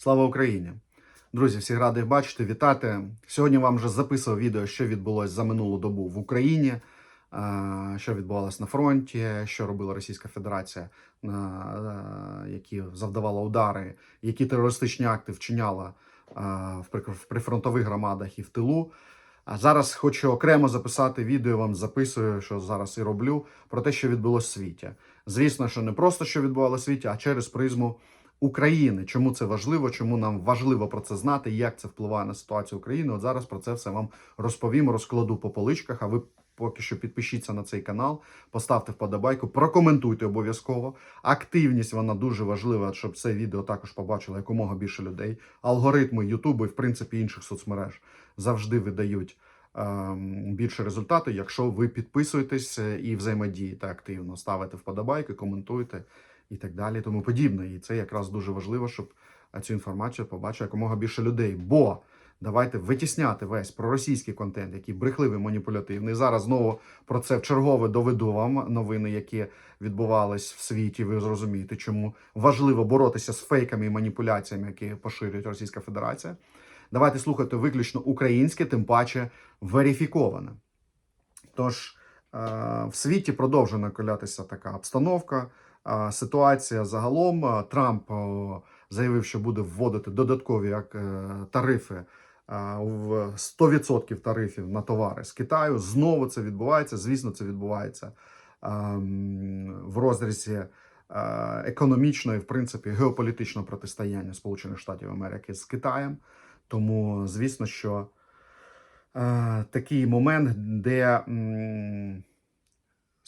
Слава Україні! Друзі, всіх радий бачити, вітати. Сьогодні вам вже записував відео, що відбулося за минулу добу в Україні, е, що відбувалося на фронті, що робила Російська Федерація, е, які завдавала удари, які терористичні акти вчиняла е, в прифронтових громадах і в тилу. А зараз хочу окремо записати відео, вам записую, що зараз і роблю, про те, що відбулося в світі. Звісно, що не просто що відбувалося в світі, а через призму України. Чому це важливо? Чому нам важливо про це знати? Як це впливає на ситуацію України? От зараз про це все вам розповім, розкладу по поличках. А ви поки що підпишіться на цей канал, поставте вподобайку, прокоментуйте обов'язково. Активність вона дуже важлива, щоб це відео також побачило якомога більше людей. Алгоритми Ютубу і в принципі інших соцмереж завжди видають. ем, Більше результату, якщо ви підписуєтесь е, і взаємодієте активно, ставите вподобайки, коментуєте і так далі, тому подібне. І це якраз дуже важливо, щоб е, цю інформацію побачив якомога більше людей. Бо давайте витісняти весь проросійський контент, який брехливий, маніпулятивний. Зараз знову про це в чергове доведу вам новини, які відбувались в світі. Ви зрозумієте, чому важливо боротися з фейками і маніпуляціями, які поширює Російська Федерація. Давайте слухати виключно українське, тим паче верифіковане. Тож е, в світі продовжує накалятися така обстановка. Ситуація загалом Трамп заявив, що буде вводити додаткові е, тарифи в 100% тарифів на товари з Китаю. Знову це відбувається. Звісно, це відбувається в розрізі економічної, в принципі, геополітичного протистояння Сполучених Штатів Америки з Китаєм. Тому, звісно, що е, такий момент, де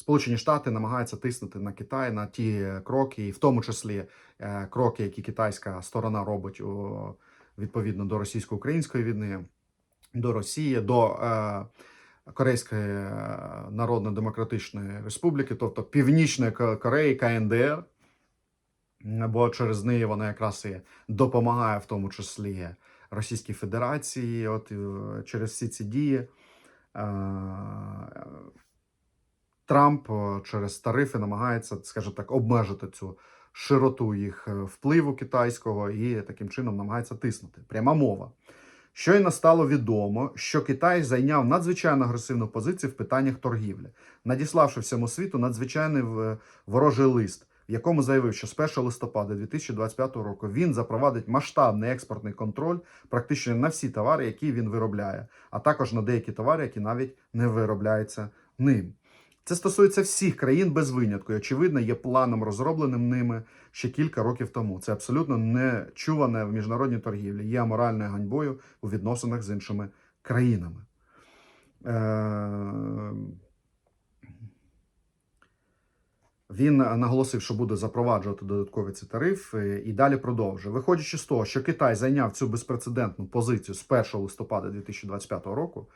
Сполучені Штати намагаються тиснути на Китай на ті кроки, і в тому числі е, кроки, які китайська сторона робить відповідно до російсько-української війни, до Росії, до е, Корейської е, Народно-Демократичної Республіки, тобто Північної Кореї, КНДР. Бо через неї вона якраз і допомагає, в тому числі Російській Федерації. От е, через всі ці дії е, Трамп е, через тарифи намагається, скажімо так, обмежити цю широту їх е, впливу китайського і таким чином намагається тиснути. Пряма мова. Щойно стало відомо, що Китай зайняв надзвичайно агресивну позицію в питаннях торгівлі, надіславши всьому світу надзвичайний ворожий лист, в якому заявив, що з 1 листопада 2025 року він запровадить масштабний експортний контроль практично на всі товари, які він виробляє, а також на деякі товари, які навіть не виробляються ним. Це стосується всіх країн без винятку. І, очевидно, є планом розробленим ними ще кілька років тому. Це абсолютно нечуване в міжнародній торгівлі, є аморальною ганьбою у відносинах з іншими країнами. Е, Він наголосив, що буде запроваджувати додаткові ці тарифи, і далі продовжує. Виходячи з того, що Китай зайняв цю безпрецедентну позицію з 1 листопада 2025 року,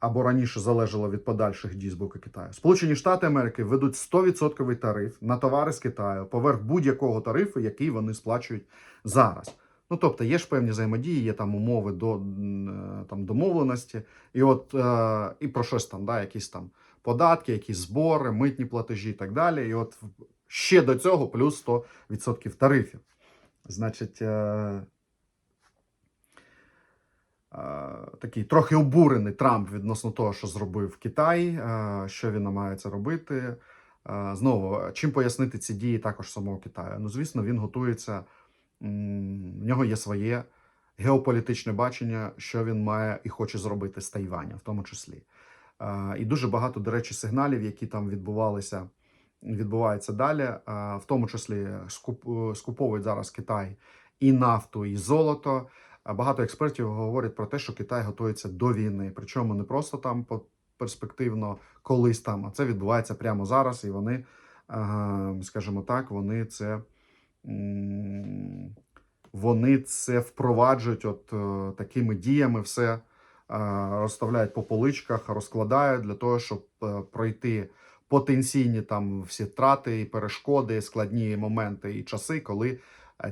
або раніше залежало від подальших дій з боку Китаю. Сполучені Штати Америки ведуть 100% тариф на товари з Китаю поверх будь-якого тарифу, який вони сплачують зараз. Ну тобто є ж певні взаємодії, є там умови до е, там домовленості, і от е, і про щось там, да, якісь там податки, якісь збори, митні платежі і так далі. І от ще до цього плюс 100% тарифів. Значить, е, е, такий трохи обурений Трамп відносно того, що зробив Китай, е, що він намагається робити. Е, Знову, чим пояснити ці дії також самого Китаю? Ну, звісно, він готується, в нього є своє геополітичне бачення, що він має і хоче зробити з Тайванем, в тому числі. Е, І дуже багато, до речі, сигналів, які там відбувалися, відбуваються далі. Е, В тому числі скуповують зараз Китай і нафту, і золото. Багато експертів говорять про те, що Китай готується до війни. Причому не просто там перспективно колись там, а це відбувається прямо зараз, і вони, скажімо так, вони це. Вони це впроваджують от е, такими діями, все е, розставляють по поличках, розкладають для того, щоб е, пройти потенційні там всі втрати і перешкоди, складні моменти і часи, коли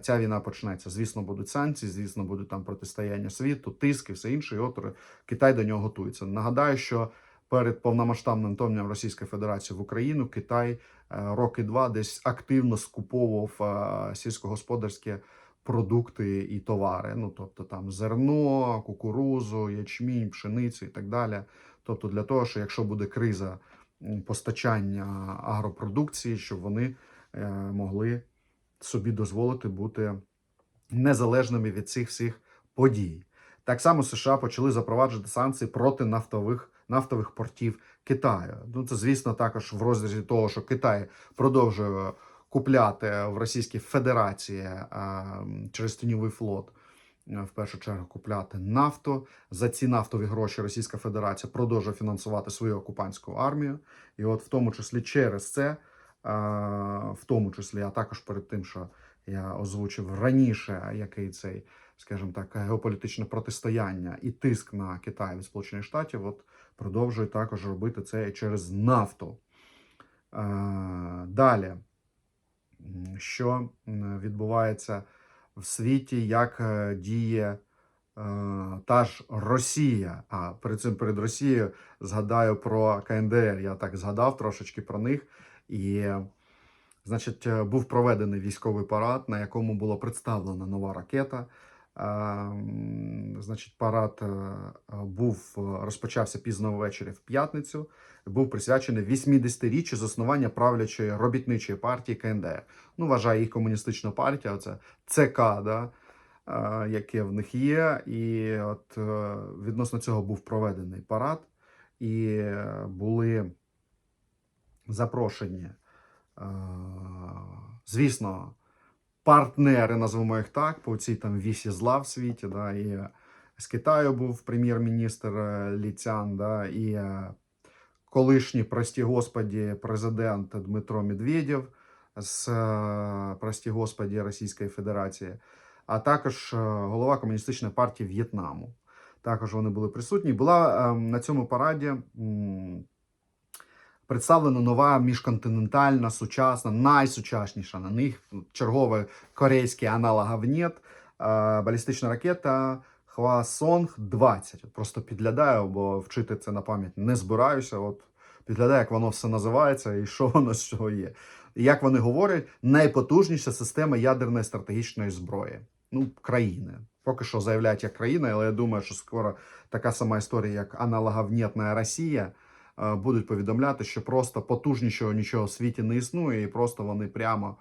ця війна почнеться. Звісно, будуть санкції, звісно, будуть там протистояння світу, тиск і все інше. І от Китай до нього готується. Нагадаю, що перед повномасштабним вторгненням Російської Федерації в Україну Китай е, роки два десь активно скуповував е, сільськогосподарські продукти і товари. Ну тобто там зерно, кукурузу, ячмінь, пшеницю і так далі. Тобто, для того, що якщо буде криза постачання агропродукції, щоб вони е, могли собі дозволити бути незалежними від цих всіх подій. Так само США почали запроваджувати санкції проти нафтових нафтових портів Китаю. Ну це звісно також в розрізі того, що Китай продовжує купляти в Російській Федерації а, через тіньовий флот. е, В першу чергу купляти нафту за ці нафтові гроші Російська Федерація продовжує фінансувати свою окупантську армію, і от в тому числі через це, в тому числі, а також перед тим, що я озвучив раніше, який цей, скажімо так, геополітичне протистояння і тиск на Китай від Сполучених Штатів, от продовжує також робити це через нафту. Далі, що відбувається в світі, як е, діє е, та ж Росія. А перед цим перед Росією згадаю про КНДР. Я так згадав трошечки про них. І, значить, е, був проведений військовий парад, на якому було представлена нова ракета. Е, Значить, парад е, був розпочався пізно ввечері в п'ятницю. Був присвячений 80-річчю заснування правлячої робітничої партії КНДР. Ну, вважає їх комуністична партія, оце ЦК, да, яке в них є. І от відносно цього був проведений парад, і були запрошені, е, звісно, партнери, назвемо їх так, по цій там вісі зла в світі. Да, і з Китаю був прем'єр-міністр е, Лі Цян, да, і е, колишній, прості господі, президент Дмитро Медведєв з, прості господі, Російської Федерації, а також голова комуністичної партії В'єтнаму. Також вони були присутні. Була е, на цьому параді представлена нова міжконтинентальна, сучасна, найсучасніша на них черговий корейський аналогів нет, е, балістична ракета Хвасонг 20. Просто підглядаю, бо вчити це на пам'ять не збираюся. От підглядаю, як воно все називається і що воно з чого є. І як вони говорять, найпотужніша система ядерної стратегічної зброї. Ну, країни. Поки що заявляють як країна, але я думаю, що скоро така сама історія, як аналоговнітна Росія, е, будуть повідомляти, що просто потужнішого нічого в світі не існує, і просто вони прямо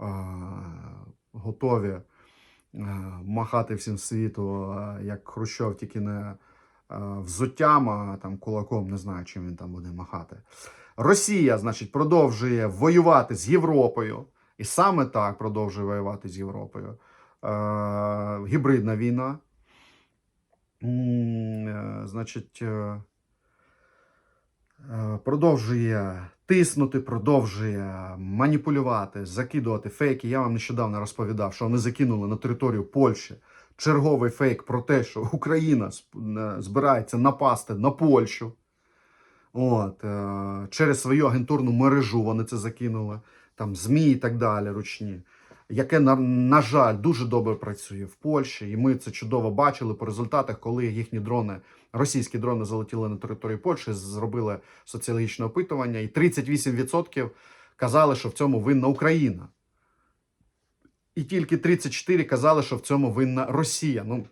е, готові е, махати всім світу, е, як Хрущов, тільки не е, взуттям, а там кулаком, не знаю, чим він там буде махати. Росія, значить, продовжує воювати з Європою, і саме так продовжує воювати з Європою. Е, гібридна війна. Е, Значить, е, е, продовжує тиснути, продовжує маніпулювати, закидувати фейки. Я вам нещодавно розповідав, що вони закинули на територію Польщі черговий фейк про те, що Україна е, збирається напасти на Польщу. От, е, через свою агентурну мережу вони це закинули, там ЗМІ і так далі, ручні, яке, на, на жаль, дуже добре працює в Польщі. І ми це чудово бачили по результатах, коли їхні дрони, російські дрони залетіли на територію Польщі, зробили соціологічне опитування, і 38% казали, що в цьому винна Україна. І тільки 34 казали, що в цьому винна Росія. Ну,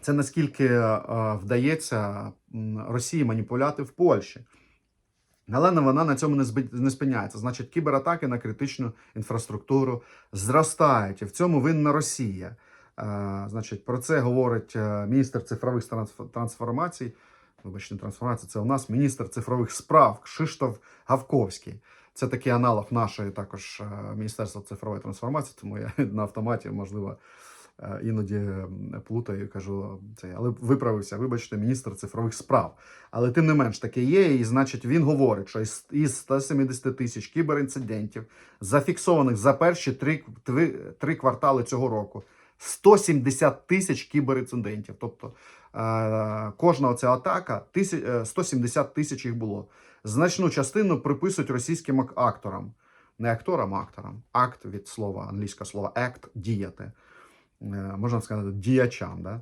це наскільки е, вдається Росії маніпуляти в Польщі. Але вона на цьому не спиняється. Значить, кібератаки на критичну інфраструктуру зростають, і в цьому винна Росія. Е, Значить, про це говорить е, міністр цифрових трансформацій. Вибачте, не трансформації, це у нас міністр цифрових справ Кшиштоф Гавковський. Це такий аналог нашої також е, Міністерства цифрової трансформації, тому я на автоматі, можливо, іноді плутаю кажу це. Але виправився, вибачте, міністр цифрових справ. Але тим не менш таке є, і значить він говорить, що із, із 170 тисяч кіберінцидентів, зафіксованих за перші три, три, три квартали цього року, 170 тисяч кіберінцидентів. Тобто е, кожна оця атака, тисяч, е, 170 тисяч їх було. Значну частину приписують російським ак- акторам. Не акторам, а акторам. Акт від слова англійського слова act діяти. Е, можна сказати, діячам. Да?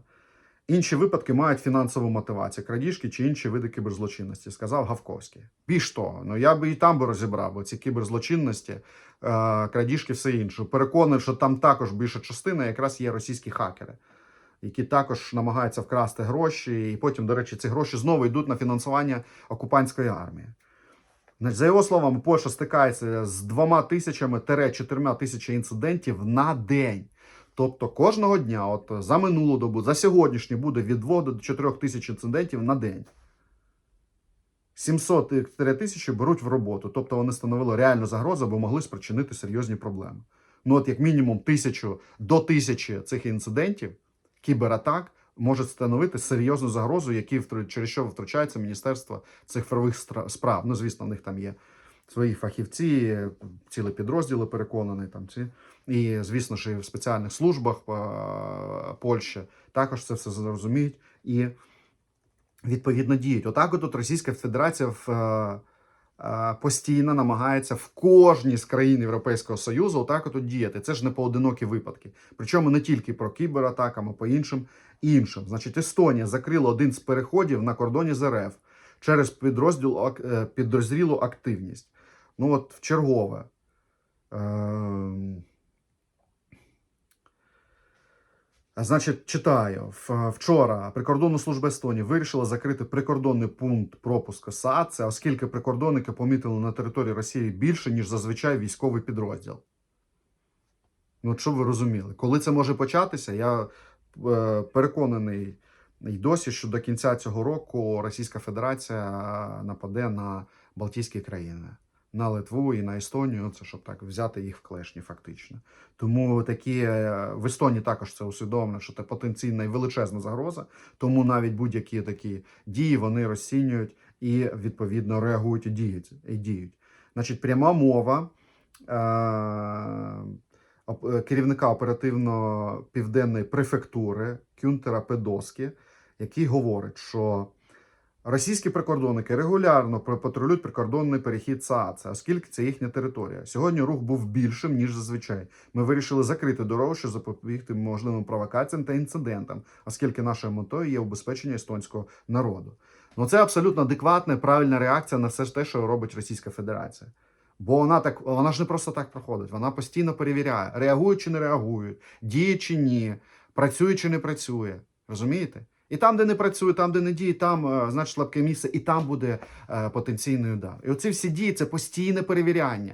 Інші випадки мають фінансову мотивацію, крадіжки чи інші види кіберзлочинності, сказав Гавковський. Більш того, ну я би і там би розібрав, бо ці кіберзлочинності, е, крадіжки, все інше. Переконаний, що там також більша частина якраз є російські хакери, які також намагаються вкрасти гроші, і потім, до речі, ці гроші знову йдуть на фінансування окупантської армії. За його словами, Польща стикається з двома тисячами чотирма тисячами інцидентів на день. Тобто кожного дня, от за минулу добу, за сьогоднішню буде від 2 до 4 тисяч інцидентів на день. 700 тисячі беруть в роботу. Тобто вони становили реальну загрозу, або могли спричинити серйозні проблеми. Ну, от як мінімум тисячу до тисячі цих інцидентів, кібератак можуть становити серйозну загрозу, які через що втручається Міністерство цифрових справ. Ну, звісно, в них там є свої фахівці, цілі підрозділи переконані там ці. І, звісно ж, і в спеціальних службах е, Польщі також це все зрозуміють і відповідно діють. Отак, от Російська Федерація в, е, е, постійно намагається в кожній з країн Європейського Союзу отак от діяти. Це ж не поодинокі випадки. Причому не тільки про кібератаками, по іншим іншим. Значить, Естонія закрила один з переходів на кордоні з РФ через підрозділ підозрілу активність. Ну от в чергове. Ем, А, Значить, читаю. Вчора прикордонна служба Естонії вирішила закрити прикордонний пункт пропуску САД, це оскільки прикордонники помітили на території Росії більше, ніж зазвичай військовий підрозділ. Ну, щоб ви розуміли, коли це може початися, я е, переконаний і досі, що до кінця цього року Російська Федерація нападе на Балтійські країни, на Литву і на Естонію. Це щоб так взяти їх в клешні, фактично. Тому такі е, в Естонії також це усвідомлено, що це потенційна і величезна загроза. Тому навіть будь-які такі дії вони розцінюють і відповідно реагують і діють. І діють. Значить, пряма мова. Е- е, керівника оперативно-південної префектури Кюнтера Педоскі, який говорить, що російські прикордонники регулярно патрулюють прикордонний перехід СААЦ, оскільки це їхня територія. Сьогодні рух був більшим, ніж зазвичай. Ми вирішили закрити дорогу, щоб запобігти можливим провокаціям та інцидентам, оскільки нашою метою є убезпечення естонського народу. Ну це абсолютно адекватна правильна реакція на все ж те, що робить Російська Федерація. Бо вона так вона ж не просто так проходить, вона постійно перевіряє, реагують чи не реагують, діє чи ні, працює чи не працює. Розумієте? І там, де не працює, там, де не діє, там, е, значить, слабке місце, і там буде е, потенційний удар. І оці всі дії це постійне перевіряння.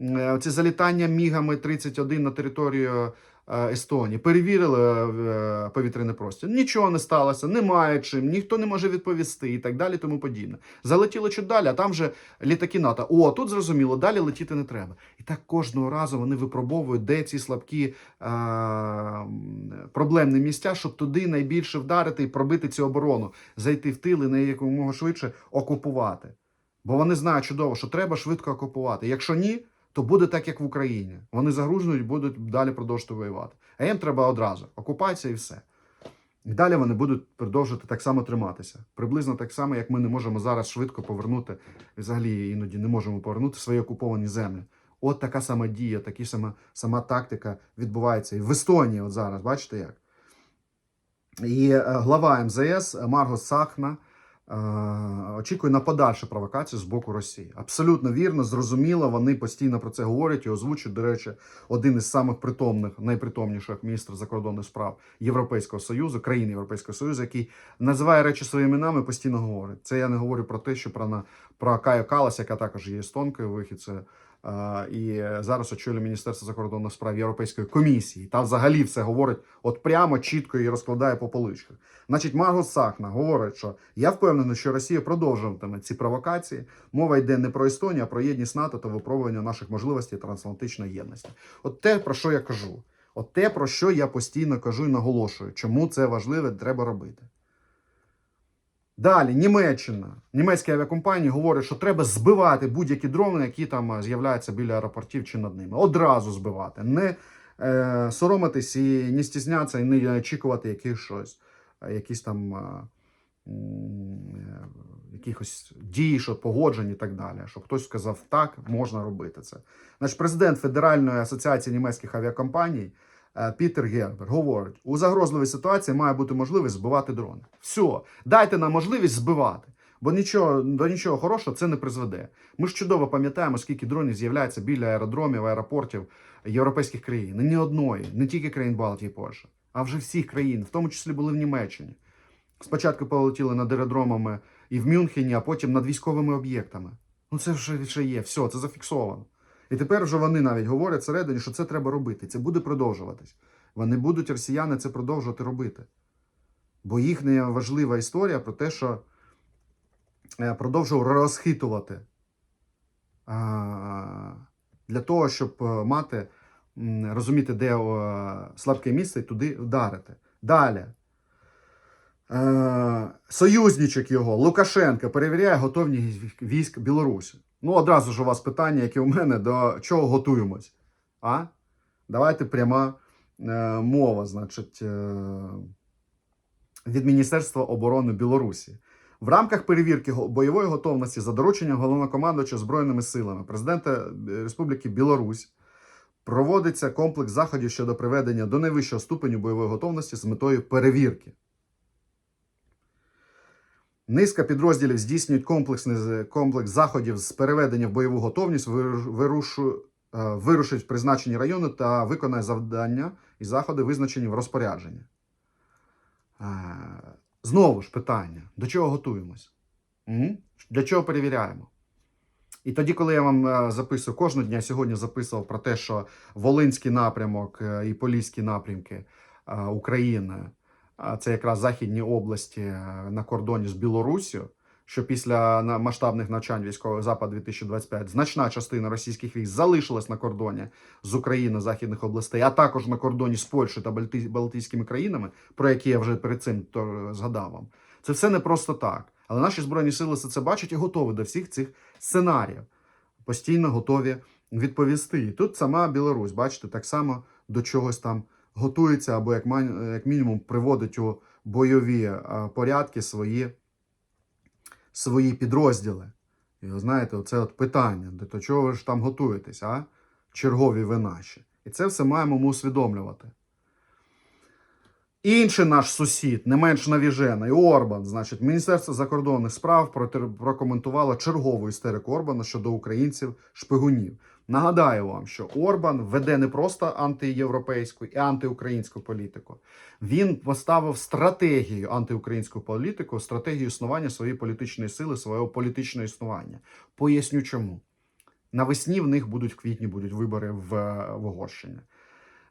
Е, Оці залітання мігами 31 на територію Естонії. Перевірили е, повітряний простір. Нічого не сталося, немає чим, ніхто не може відповісти і так далі, тому подібне. Залетіло чуть далі, а там вже літаки НАТО. О, тут зрозуміло, далі летіти не треба. І так кожного разу вони випробовують, де ці слабкі е, проблемні місця, щоб туди найбільше вдарити і пробити цю оборону, зайти в тил і на якомога швидше окупувати. Бо вони знають чудово, що треба швидко окупувати. Якщо ні, то буде так, як в Україні. Вони загружують, будуть далі продовжувати воювати. А їм треба одразу окупація і все. І далі вони будуть продовжувати так само триматися. Приблизно так само, як ми не можемо зараз швидко повернути, взагалі іноді не можемо повернути свої окуповані землі. От така сама дія, така сама, сама тактика відбувається і в Естонії. От зараз, бачите як? І е, глава МЗС Марго Сахна очікує на подальшу провокацію з боку Росії. Абсолютно вірно, зрозуміло. Вони постійно про це говорять і озвучують. До речі, один із самих притомних, найпритомніших міністрів закордонних справ Європейського союзу, країн Європейського союзу, який називає речі своїми іменами, постійно говорить. Це я не говорю про те, що про на про Каю Калас, яка також є естонкою, вихідцею. І зараз очолює Міністерство закордонних справ Європейської комісії. Та взагалі все говорить от прямо, чітко і розкладає по поличках. Значить, Марго Сахна говорить, що я впевнений, що Росія продовжуватиме ці провокації. Мова йде не про Естонію, а про єдність НАТО та випробування наших можливостей трансатлантичної єдності. От те, про що я кажу. От те, про що я постійно кажу і наголошую, чому це важливе, треба робити. Далі, Німеччина, німецькі авіакомпанії говорять, що треба збивати будь-які дрони, які там е, з'являються біля аеропортів чи над ними. Одразу збивати, не е, соромитись і не стіснятися, і не очікувати яких щось, е, якісь там е, е, якихось дій, що погоджень і так далі. Щоб хтось сказав, так, можна робити це. Значить, президент Федеральної асоціації німецьких авіакомпаній Пітер Гербер говорить: у загрозливій ситуації має бути можливість збивати дрони. Все, дайте нам можливість збивати. Бо нічого до нічого хорошого це не призведе. Ми ж чудово пам'ятаємо, скільки дронів з'являється біля аеродромів, аеропортів європейських країн. Ні одної, не тільки країн Балтії, і Польщі, а вже всіх країн, в тому числі були в Німеччині. Спочатку полетіли над аеродромами і в Мюнхені, а потім над військовими об'єктами. Ну це вже є, все, це зафіксовано. І тепер вже вони навіть говорять всередині, що це треба робити. Це буде продовжуватись. Вони будуть, росіяни, це продовжувати робити. Бо їхня важлива історія про те, що е, продовжував розхитувати для того, щоб е, мати, розуміти, де слабке місце, і туди вдарити. Далі. Е, союзничок його, Лукашенко, перевіряє готовність військ Білорусі. Ну, одразу ж у вас питання, яке у мене, до чого готуємось? А? Давайте пряма е, мова, значить, е, від Міністерства оборони Білорусі. В рамках перевірки бойової готовності за дорученням головнокомандуюча Збройними силами президента е, Республіки Білорусь проводиться комплекс заходів щодо приведення до найвищого ступеню бойової готовності з метою перевірки. Низка підрозділів здійснюють комплексний комплекс заходів з переведення в бойову готовність, вирушу, е, вирушить в призначені райони та виконає завдання і заходи, визначені в розпорядженні. Е, Знову ж питання: до чого готуємось? Для чого перевіряємо? І тоді, коли я вам е, записую кожного дня, сьогодні записував про те, що Волинський напрямок і Поліські напрямки України це якраз західні області е, на кордоні з Білоруссю, що після масштабних навчань військових Запад 2025 значна частина російських військ залишилась на кордоні з України, західних областей, а також на кордоні з Польщею та. Балтійськими країнами, про які я вже перед цим згадав вам. Це все не просто так. Але наші збройні сили це бачать і готові до всіх цих сценаріїв. Постійно готові відповісти. І тут сама Білорусь, бачите, так само до чогось там готується або як, як мінімум приводить у бойові е, порядки свої, свої підрозділи. І ви знаєте, оце от питання: до чого ви ж там готуєтесь, а? Чергові ви наші. І це все маємо усвідомлювати. Інший наш сусід, не менш навіжений, Орбан, значить, Міністерство закордонних справ прокоментувало чергову істерику Орбана щодо українців шпигунів. Нагадаю вам, що Орбан веде не просто антиєвропейську і антиукраїнську політику. Він поставив стратегію антиукраїнську політику, стратегію існування своєї політичної сили, свого політичного існування. Поясню чому. Навесні в них будуть в квітні будуть вибори в, в Угорщині.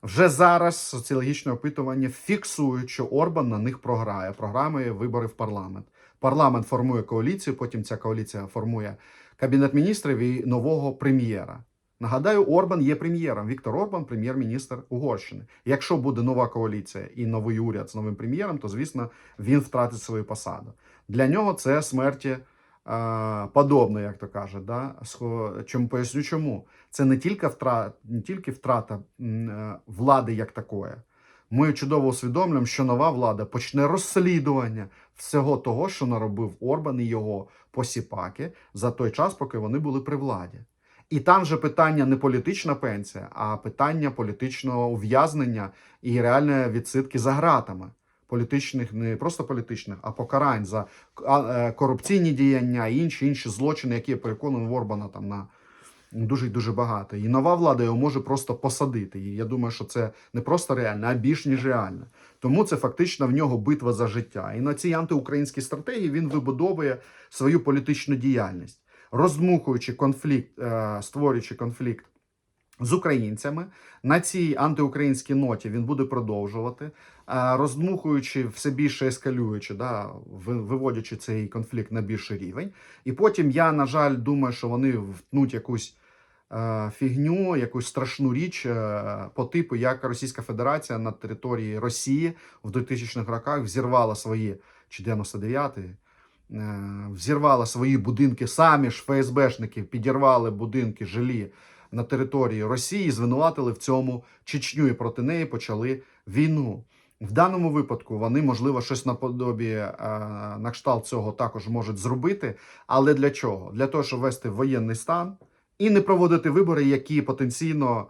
Вже зараз соціологічне опитування фіксують, що Орбан на них програє. Програє вибори в парламент. Парламент формує коаліцію, потім ця коаліція формує кабінет міністрів і нового прем'єра. Нагадаю, Орбан є прем'єром. Віктор Орбан, прем'єр-міністр Угорщини. Якщо буде нова коаліція і новий уряд з новим прем'єром, то звісно він втратить свою посаду. Для нього це смерті е, подобно, як то кажуть. Да? Чому поясню, чому? Це не тільки втрата, не тільки втрата е, влади як такої. Ми чудово усвідомлюємо, що нова влада почне розслідування всього того, що наробив Орбан і його посіпаки за той час, поки вони були при владі. І там же питання не політична пенсія, а питання політичного ув'язнення і реальної відсидки за ґратами. Політичних, не просто політичних, а покарань за е, корупційні діяння і інші інші злочини, які я переконаний в Орбана там на дуже дуже багато. І нова влада його може просто посадити. І я думаю, що це не просто реально, а більш ніж реально. Тому це фактично в нього битва за життя. І на цій антиукраїнській стратегії він вибудовує свою політичну діяльність, роздмухуючи конфлікт, е, створюючи конфлікт. З українцями на цій антиукраїнській ноті він буде продовжувати, е, роздмухуючи все більше ескалюючи, да, виводячи цей конфлікт на більший рівень. І потім я, на жаль, думаю, що вони втнуть якусь фігню, якусь страшну річ е, по типу, як Російська Федерація на території Росії в 2000-х роках взірвала свої чи 99-й, е, взірвала свої будинки. Самі ж ФСБшники підірвали будинки жилі на території Росії, звинуватили в цьому Чечню і проти неї почали війну. В даному випадку вони, можливо, щось наподобі е, на кшталт цього також можуть зробити. Але для чого? Для того, щоб ввести воєнний стан і не проводити вибори, які потенційно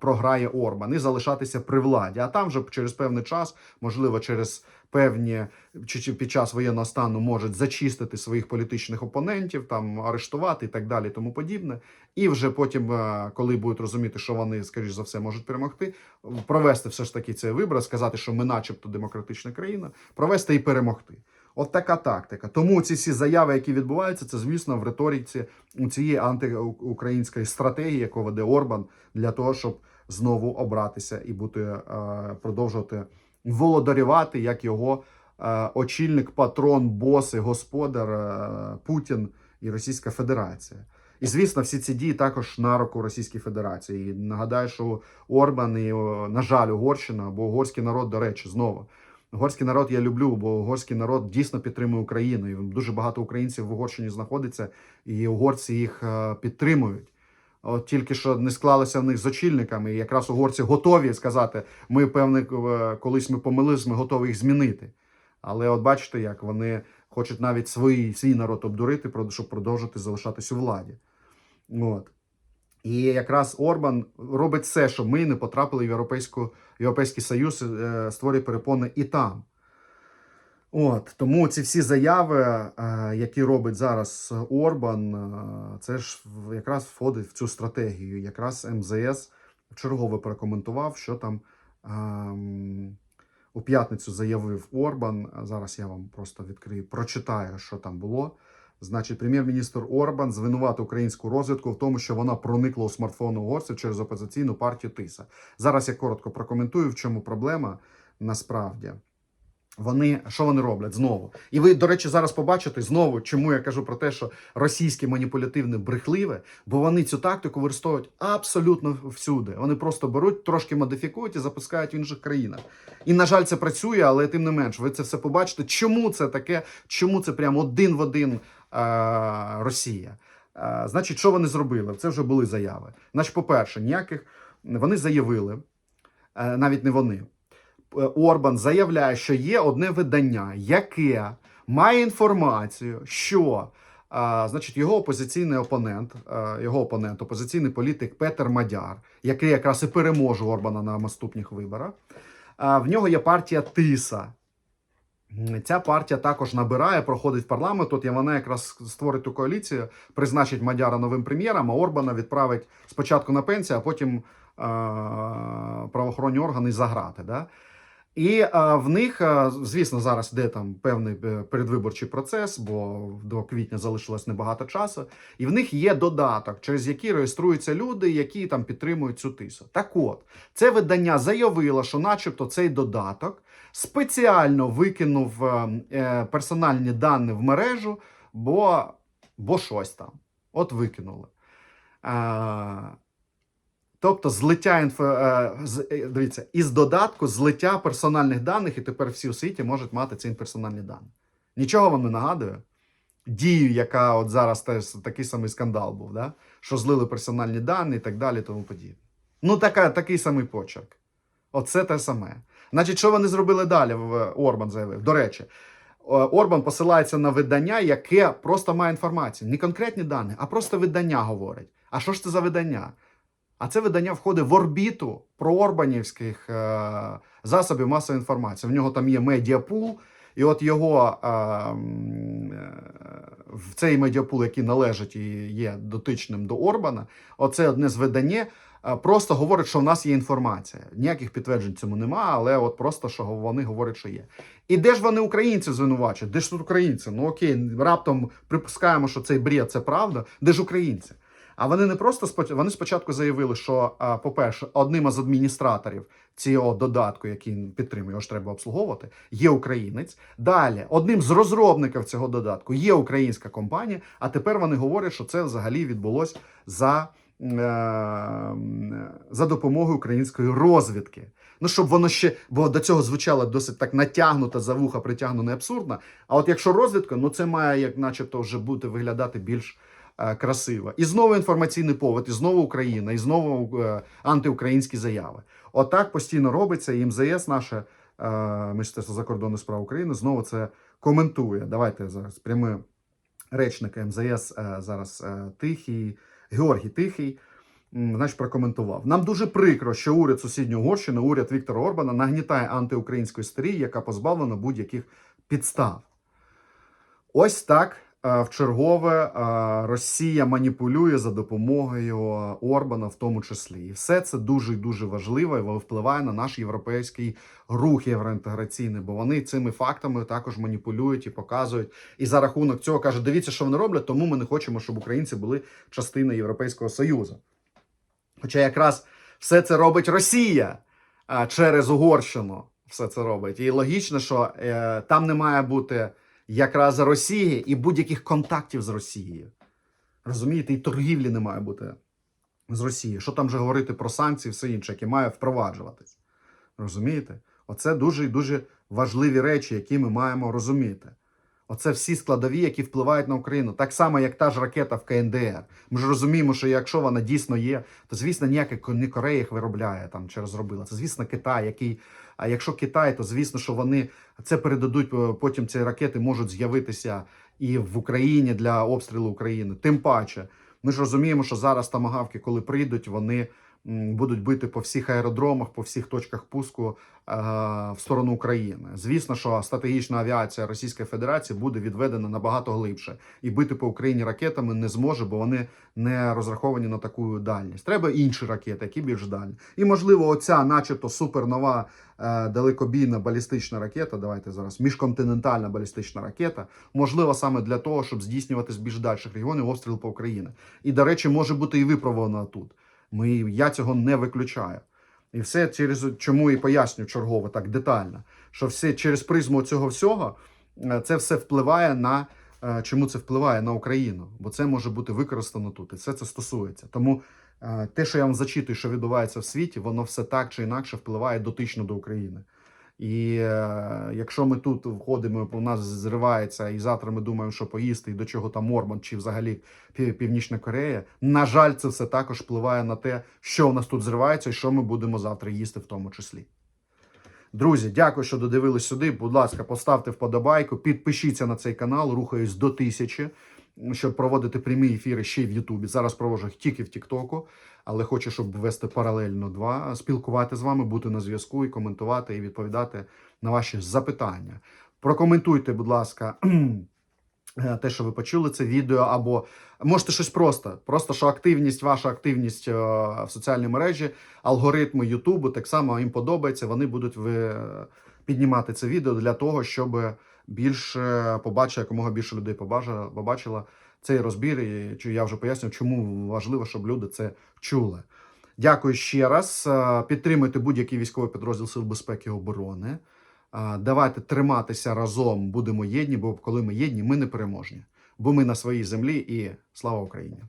програє Орбан і залишатися при владі. А там вже через певний час, можливо, через певні чи під час воєнного стану можуть зачистити своїх політичних опонентів, там арештувати і так далі, тому подібне. І вже потім, е, коли будуть розуміти, що вони, скоріш за все, можуть перемогти, провести все ж таки цей вибір, сказати, що ми, начебто, демократична країна, провести і перемогти. От така тактика. Тому ці всі заяви, які відбуваються, це звісно в риториці цієї антиукраїнської стратегії, яку веде Орбан, для того, щоб знову обратися і бути е, продовжувати володарювати як його е, очільник, патрон, бос і господар е, Путін і Російська Федерація. І звісно, всі ці дії також на руку Російській Федерації. І нагадаю, що Орбан і, на жаль, Угорщина, бо угорський народ, до речі, знову. Угорський народ я люблю, бо угорський народ дійсно підтримує Україну. І дуже багато українців в Угорщині знаходиться, і угорці їх е, підтримують. От тільки що не склалося в них з очільниками, і якраз угорці готові сказати: ми певне, е, колись ми помилились, ми готові їх змінити. Але от бачите, як вони хочуть навіть свій, свій народ обдурити, щоб продовжити залишатись у владі. От. І якраз Орбан робить все, щоб ми не потрапили в Європейську, Європейський Союз, е, створює перепони і там. От, тому ці всі заяви, е, які робить зараз Орбан, е, це ж якраз входить в цю стратегію. Якраз МЗС вчергове прокоментував, що там ем, у п'ятницю заявив Орбан. Зараз я вам просто відкрию, прочитаю, що там було. Значить, прем'єр-міністр Орбан звинуватив українську розвідку в тому, що вона проникла у смартфони угорців через опозиційну партію Тиса. Зараз я коротко прокоментую, в чому проблема насправді. Вони що вони роблять знову? І ви, до речі, зараз побачите знову, чому я кажу про те, що російське маніпулятивне брехливе, бо вони цю тактику використовують абсолютно всюди. Вони просто беруть, трошки модифікують і запускають в інших країнах. І, на жаль, це працює, але тим не менш, ви це все побачите. Чому це таке? Чому це прямо один в один Росія? Е, значить, що вони зробили? Це вже були заяви. Значить, по-перше, ніяких вони заявили, е, навіть не вони. Е, Орбан заявляє, що є одне видання, яке має інформацію, що значить, його опозиційний опонент, його опонент, опозиційний політик Петер Мадяр, який якраз і переможе Орбана на наступних виборах. В нього є партія Тиса. Ця партія також набирає, проходить в парламент. От вона якраз створить ту коаліцію, призначить Мадяра новим прем'єром, а Орбана відправить спочатку на пенсію, а потім е- правоохоронні органи заграти. Да? І а, в них, а, звісно, зараз йде там певний е, передвиборчий процес, бо до квітня залишилось небагато часу. І в них є додаток, через який реєструються люди, які там підтримують цю тису. Так от, це видання заявило, що, начебто, цей додаток спеціально викинув е, е, персональні дані в мережу, бо, бо щось там. От викинули. Е, Тобто злиття інфо, е, е, дивіться, із додатку злиття персональних даних, і тепер всі у світі можуть мати ці персональні дані. Нічого вам не нагадує? Дію, яка от зараз теж такий самий скандал був, да? що злили персональні дані і так далі, тому подібне. Ну, така, такий самий почерк. Оце те саме. Значить, що вони зробили далі? Орбан заявив. До речі, Орбан посилається на видання, яке просто має інформацію. Не конкретні дані, а просто видання говорить. А що ж це за видання? А це видання входить в орбіту проорбанівських е, засобів масової інформації. В нього там є медіапул, і от його е, е, в цей медіапул, який належить і є дотичним до Орбана, оце одне з видання. е, Просто говорить, що в нас є інформація. Ніяких підтверджень цьому нема, але от просто що вони говорять, що є. І де ж вони українців звинувачують? Де ж тут українці? Ну окей, раптом припускаємо, що цей бред це правда. Де ж українці? А вони не просто вони спочатку заявили, що, по-перше, одним із адміністраторів цього додатку, який підтримує, його ж треба обслуговувати, є українець. Далі, одним з розробників цього додатку є українська компанія. А тепер вони говорять, що це взагалі відбулось за, е, за допомогою української розвідки. Ну, щоб воно ще, бо до цього звучало досить так натягнуто за вуха, притягнуто і абсурдно. А от якщо розвідка, ну це має, як начебто, вже бути виглядати більш е, красиво. І знову інформаційний повод, і знову Україна, і знову е, антиукраїнські заяви. Отак постійно робиться, і МЗС, наше е, Міністерство закордонних справ України, знову це коментує. Давайте зараз пряме речник МЗС зараз Тихий, Георгій Тихий. значить, прокоментував. Нам дуже прикро, що уряд сусідньої Угорщини, уряд Віктора Орбана, нагнітає антиукраїнську істерію, яка позбавлена будь-яких підстав. Ось так в чергове е, Росія маніпулює за допомогою Орбана, в тому числі. І все це дуже і дуже важливо і впливає на наш європейський рух євроінтеграційний, бо вони цими фактами також маніпулюють і показують. І за рахунок цього кажуть: дивіться, що вони роблять, тому ми не хочемо, щоб українці були частиною Європейського Союзу. Хоча якраз все це робить Росія через Угорщину. Все це робить. І логічно, що е, там не має бути якраз Росії і будь-яких контактів з Росією. Розумієте, і торгівлі не має бути з Росією. Що там вже говорити про санкції, все інше, яке має впроваджуватись. Розумієте? Оце дуже і дуже важливі речі, які ми маємо розуміти. Оце всі складові, які впливають на Україну. Так само, як та ж ракета в КНДР. Ми ж розуміємо, що якщо вона дійсно є, то звісно ніяка не Корея їх виробляє там чи розробила. Це звісно Китай, який. А якщо Китай, то звісно, що вони це передадуть. е, Потім ці ракети можуть з'явитися і в Україні для обстрілу України. Тим паче, ми ж розуміємо, що зараз тамагавки, коли прийдуть, вони будуть бити по всіх аеродромах, по всіх точках пуску е, в сторону України. Звісно, що стратегічна авіація Російської Федерації буде відведена набагато глибше, і бити по Україні ракетами не зможе, бо вони не розраховані на таку дальність. Треба інші ракети, які більш дальні. І можливо, оця, начебто, супернова е, далекобійна балістична ракета. Давайте зараз міжконтинентальна балістична ракета. Можливо, саме для того, щоб здійснювати з більш дальших регіонів обстріл по Україні. І, до речі, може бути і випробована тут. Ми, я цього не виключаю. І все через чому і поясню чергово так детально, що все через призму цього всього е, це все впливає на е, чому це впливає на Україну, бо це може бути використано тут, і все це стосується. Тому е, те, що я вам зачитую, що відбувається в світі, воно все так чи інакше впливає дотично до України. І е, якщо ми тут входимо, у нас зривається, і завтра ми думаємо, що поїсти, і до чого там Мормон, чи взагалі Північна Корея. На жаль, це все також впливає на те, що у нас тут зривається, і що ми будемо завтра їсти, в тому числі. Друзі, дякую, що додивились сюди. Будь ласка, поставте вподобайку, підпишіться на цей канал, рухаюсь до тисячі, щоб проводити прямі ефіри ще й в Ютубі. Зараз проводжу їх тільки в Тіктоку, але хочу, щоб вести паралельно два, спілкувати з вами, бути на зв'язку і коментувати і відповідати на ваші запитання. Прокоментуйте, будь ласка. е, Те, що ви почули, це відео, або можете щось просто. Просто що активність, ваша активність е, в соціальній мережі, алгоритми Ютубу так само їм подобається. Вони будуть ви, піднімати це відео для того, щоб більше побачити, якомога більше людей побачило цей розбір. Чи я вже поясню, чому важливо, щоб люди це чули. Дякую ще раз. Е, Підтримуйте будь-який військовий підрозділ Сил безпеки і оборони. Е, Давайте триматися разом, будемо єдні, бо коли ми єдні, ми не переможні. Бо ми на своїй землі і слава Україні!